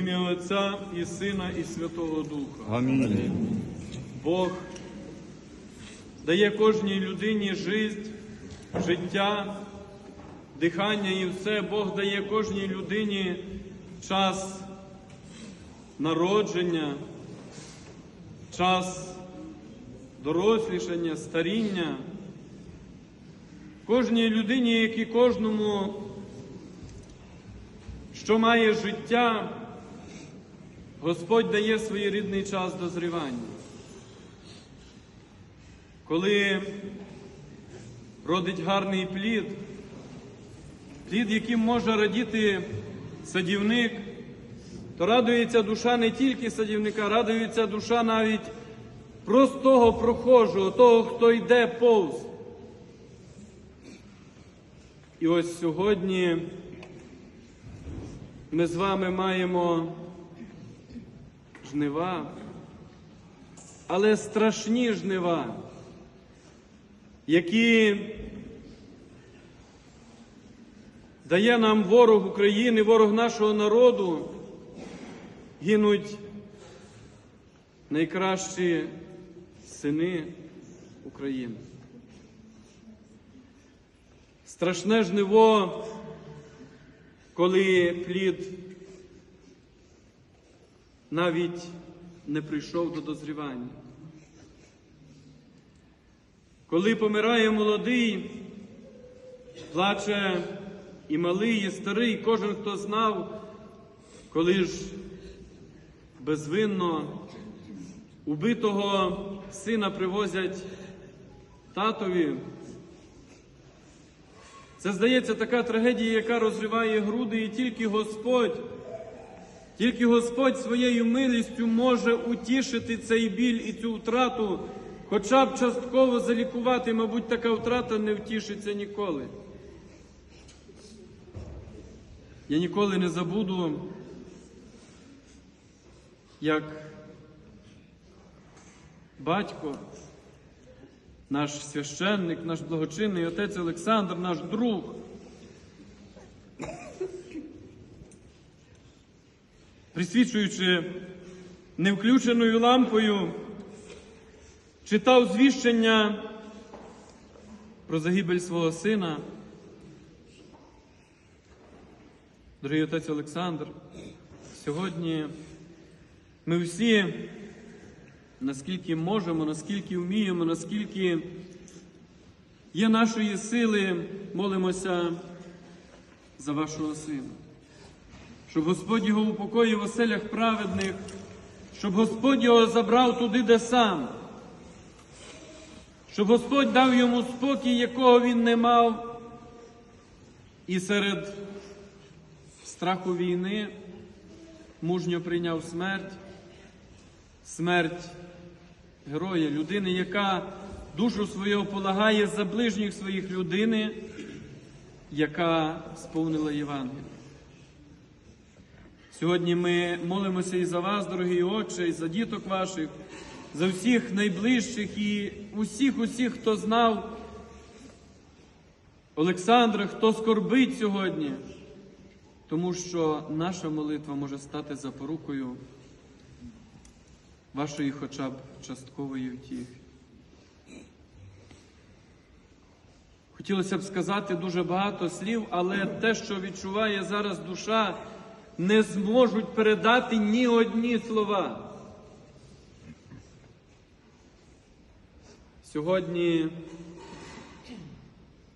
ім'я Отця і Сина, і Святого Духа. Амінь. Бог дає кожній людині життя, життя, дихання і все. Бог дає кожній людині час народження, час дорослішання, старіння. Кожній людині, як і кожному, що має життя, Господь дає своєрідний час дозрівання. Коли родить гарний плід, плід, яким може радіти садівник, то радується душа не тільки садівника, радується душа навіть простого прохожого, того, хто йде повз. І ось сьогодні ми з вами маємо жнива, але страшні жнива, які дає нам ворог України, ворог нашого народу, гинуть найкращі сини України. Страшне жниво, коли плід навіть не прийшов до дозрівання. Коли помирає молодий, плаче і малий, і старий, кожен, хто знав, коли ж безвинно убитого сина привозять татові. Це здається така трагедія, яка розриває груди, і тільки Господь, тільки Господь своєю милістю може утішити цей біль і цю втрату, хоча б частково залікувати, мабуть, така втрата не втішиться ніколи. Я ніколи не забуду, як батько, наш священник, наш благочинний отець Олександр, наш друг. Присвічуючи невключеною лампою, читав звіщення про загибель свого сина. Дорогий отець Олександр, сьогодні ми всі, наскільки можемо, наскільки вміємо, наскільки є нашої сили, молимося за вашого сина, щоб Господь його упокоїв в оселях праведних, щоб Господь його забрав туди, де сам, щоб Господь дав йому спокій, якого він не мав, і серед страху війни мужньо прийняв смерть, смерть героя, людини, яка душу свою полагає за ближніх своїх людини, яка сповнила Євангелія. Сьогодні ми молимося і за вас, дорогі Отче, і за діток ваших, за всіх найближчих і усіх, усіх, хто знав Олександра, хто скорбить сьогодні, тому що наша молитва може стати запорукою вашої хоча б часткової втіхи. Хотілося б сказати дуже багато слів, але те, що відчуває зараз душа, не зможуть передати ні одні слова. Сьогодні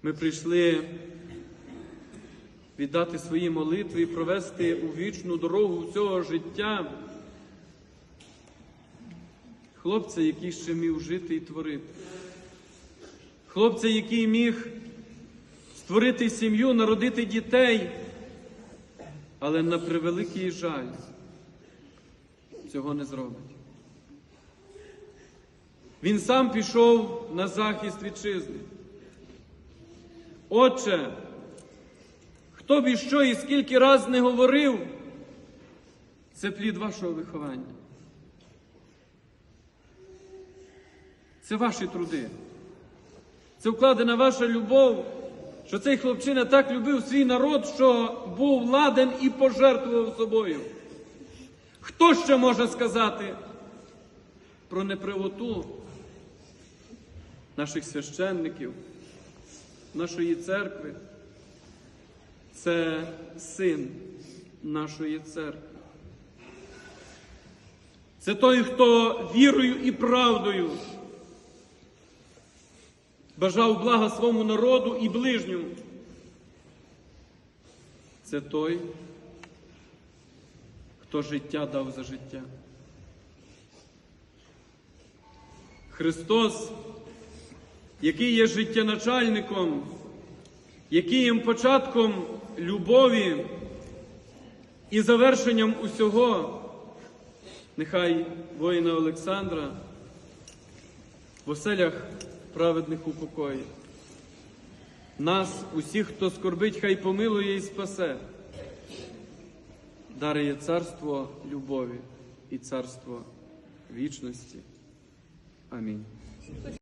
ми прийшли віддати свої молитви і провести у вічну дорогу цього життя хлопця, який ще міг жити і творити. Хлопця, який міг створити сім'ю, народити дітей, але на превеликий жаль цього не зробить. Він сам пішов на захист вітчизни. Отче, хто б і що і скільки раз не говорив, це плід вашого виховання. Це ваші труди. Це вкладена ваша любов, що цей хлопчина так любив свій народ, що був ладен і пожертвував собою. Хто ще може сказати про неправоту наших священників, нашої церкви? Це син нашої церкви. Це той, хто вірою і правдою бажав блага своєму народу і ближньому. Це той, хто життя дав за життя. Христос, який є життєначальником, який є початком любові і завершенням усього, нехай воїна Олександра в оселях праведних упокоїть. Нас, усіх, хто скорбить, хай помилує і спасе, дарує царство любові і царство вічності. Амінь.